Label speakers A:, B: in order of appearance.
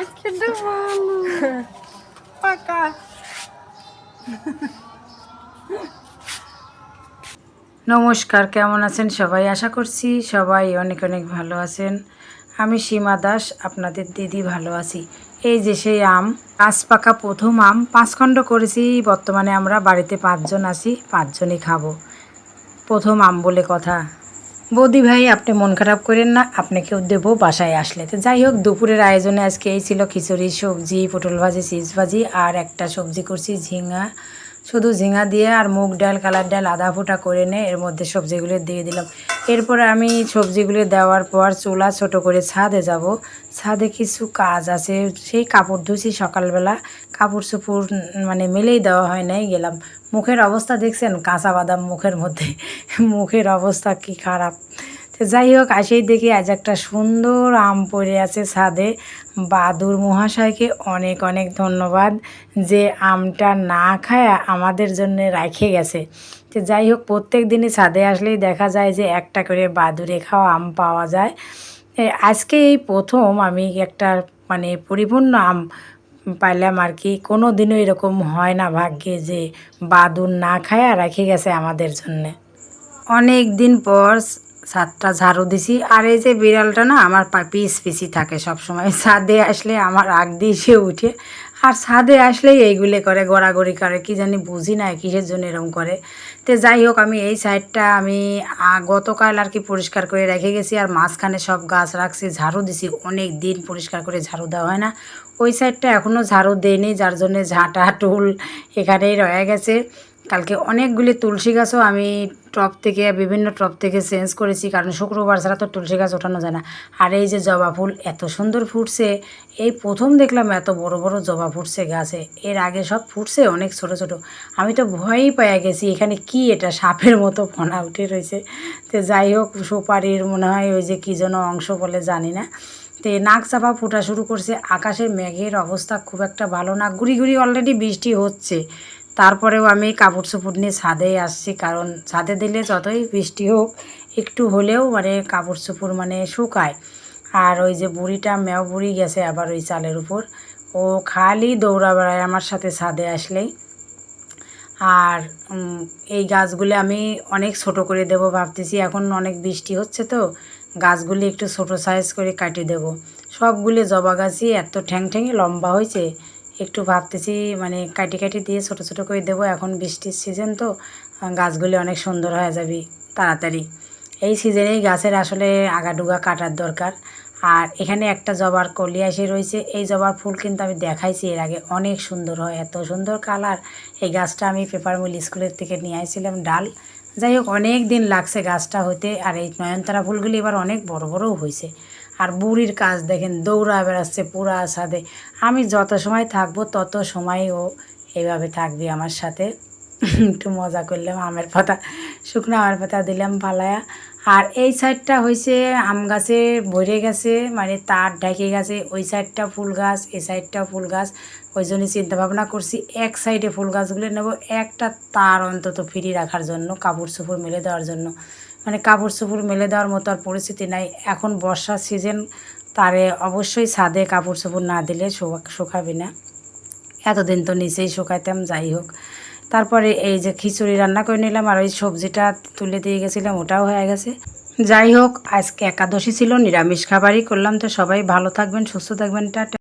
A: আজকে ভালো পাকা নমস্কার, কেমন আছেন সবাই? আশা করছি সবাই অনেক অনেক ভালো আছেন। আমি সীমা দাস, আপনাদের দিদি ভালো আছি। এই যে সেই আম পাঁচ পাকা প্রথম আম পাঁচ খণ্ড করেছি। বর্তমানে আমরা বাড়িতে পাঁচজন আছি, পাঁচজনই খাব। প্রথম আম বলে কথা। বৌদি ভাই, আপনি মন খারাপ করেন না আপনাকেও দেবো বাসায় আসলে। তো যাই হোক, দুপুরের আয়োজনে আজকে এই ছিল খিচুড়ি, সবজি, পটল ভাজি, চিজ ভাজি, আর একটা সবজি করছি, ঝিঙা। শুধু ঝিঙা দিয়ে আর মুগ ডাল, কালার ডাল আধা ফুটা করে নে, এর মধ্যে সবজিগুলো দিয়ে দিলাম। এরপরে আমি সবজিগুলো দেওয়ার পর চুলা ছোট করে ছাদে যাব। ছাদে কিছু কাজ আছে, সেই কাপড় ধুছি সকালবেলা। কাপড় চোপড় মানে মেলেই দেওয়া হয় নাই, গেলাম। মুখের অবস্থা দেখছেন? কাঁচা বাদাম মুখের মধ্যে। মুখের অবস্থা কি খারাপ। যাই হোক আসেই দেখি আজ একটা সুন্দর আম পড়ে আছে ছাদে। বাদুর মহাশয়কে অনেক অনেক ধন্যবাদ যে আমটা না খায় আমাদের জন্য রেখে গেছে। তো যাই হোক প্রত্যেক দিনই ছাদে আসলেই দেখা যায় যে একটা করে বাদুরে খাওয়া আম পাওয়া যায়। আজকে এই প্রথম আমি একটা মানে পরিপূর্ণ আম পাইলাম আর কি। কোনো দিনও এরকম হয় না ভাগ্যে যে বাদুর না খায় রেখে গেছে আমাদের জন্যে। অনেক দিন পর ছাদটা ঝাড়ু দিছি। আর এই যে বিড়ালটা না, আমার পিস পিসি থাকে সব সময় ছাদে আসলে আমার আগ দিয়ে সে উঠে। আর ছাদে আসলেই এইগুলো করে, গড়াগড়ি করে, কি জানি বুঝি না কিসের জন্য এরকম করে। তো যাই হোক, আমি এই সাইডটা আমি গতকাল আর কি পরিষ্কার করে রেখে গেছি। আর মাঝখানে সব গাছ রাখছি, ঝাড়ু দিছি। অনেক দিন পরিষ্কার করে ঝাড়ু দেওয়া হয় না। ওই সাইডটা এখনও ঝাড়ু দেয়নি যার জন্য ঝাঁটা, টুল এখানেই রয়ে গেছে। কালকে অনেকগুলি তুলসী গাছও আমি টপ থেকে, বিভিন্ন টপ থেকে চেঞ্জ করেছি, কারণ শুক্রবার ছাড়া তো তুলসী গাছ ওঠানো যায় না। আর এই যে জবা ফুল এত সুন্দর ফুটছে, এই প্রথম দেখলাম এত বড় বড় জবা ফুটছে গাছে। এর আগে সব ফুটছে, অনেক ছোট ছোট। আমি তো ভয়ই পেয়ে গেছি, এখানে কি এটা সাপের মতো ফোনা উঠে রয়েছে। তো যাই হোক, সুপারির মনে হয় ওই যে কী যেন অংশ বলে জানি না। তো নাক চাপা ফোটা শুরু করছে, আকাশে মেঘের অবস্থা খুব একটা ভালো না। গুড়ি গুড়ি অলরেডি বৃষ্টি হচ্ছে। তারপরেও আমি কাপড় চোপড় নিয়ে ছাদে আসছি, কারণ ছাদে দিলে যতই বৃষ্টি হোক, একটু হলেও মানে কাপড় চোপড় মানে শুকায়। আর ওই যে বুড়িটা মেও বুড়ি গেছে আবার ওই চালের উপর। ও খালি দৌড়া বেড়ায় আমার সাথে ছাদে আসলেই। আর এই গাছগুলো আমি অনেক ছোট করে দেব ভাবতেছি, এখন অনেক বৃষ্টি হচ্ছে তো, গাছগুলি একটু ছোট সাইজ করে কাটিয়ে দেব। সবগুলো জবা গাছই এত ঠ্যাং ঠ্যাঙে লম্বা হয়েছে একটু ভাবতেছি মানে কাটি কাটি দিয়ে ছোট ছোট করে দেবো। এখন বৃষ্টির সিজন তো, গাছগুলি অনেক সুন্দর হয়ে যাবে তাড়াতাড়ি। এই সিজনেই গাছের আসলে আগাডুগা কাটার দরকার। আর এখানে একটা জবার কলি এসে রয়েছে। এই জবার ফুল কিন্তু আমি দেখাইছি এর আগে। অনেক সুন্দর হয়, এত সুন্দর কালার। এই গাছটা আমি পেপার মিল স্কুলের থেকে নিয়ে আসছিলাম ডাল। যাই হোক, অনেক দিন লাগছে গাছটা হতে আর এই নয়নতারা ফুলগুলি এবার অনেক বড় বড়ও হয়েছে আর বুড়ির কাজ দেখেন, দৌড়া বেড়াচ্ছে পুরা সাথে আমি যত সময় থাকব তত সময় ও এইভাবে থাকবে আমার সাথে। একটু মজা করলাম, আমের পাতা, শুকনো আমের পাতা দিলাম পালায়া। আর এই সাইডটা হয়েছে আম গাছে ভরে গেছে মানে তার ঢেকে গেছে। ওই সাইডটা ফুল গাছ, এই সাইডটা ফুল গাছ। ওই জন্যই চিন্তা ভাবনা করছি, এক সাইডে ফুল গাছগুলো নেব, একটা তার অন্তত ফ্রি রাখার জন্য, কাপড় চোপড় মেলে দেওয়ার জন্য। মানে কাপড় চোপড় মেলে দেওয়ার মতো আর পরিস্থিতি নাই। এখন বর্ষার সিজন, তারে অবশ্যই ছাদে কাপড় চোপড় না দিলে শোকা- শুকাবে না। এতদিন তো নিচেই শুকাইতাম, যাই হোক। তারপরে এই যে খিচুড়ি রান্না করে নিলাম আর ওই সবজিটা তুলে দিয়ে গেছিলাম, ওটাও হয়ে গেছে। যাই হোক, আজকে একাদশী ছিল, নিরামিষ খাবারই করলাম। তো সবাই ভালো থাকবেন, সুস্থ থাকবেন, টাটা।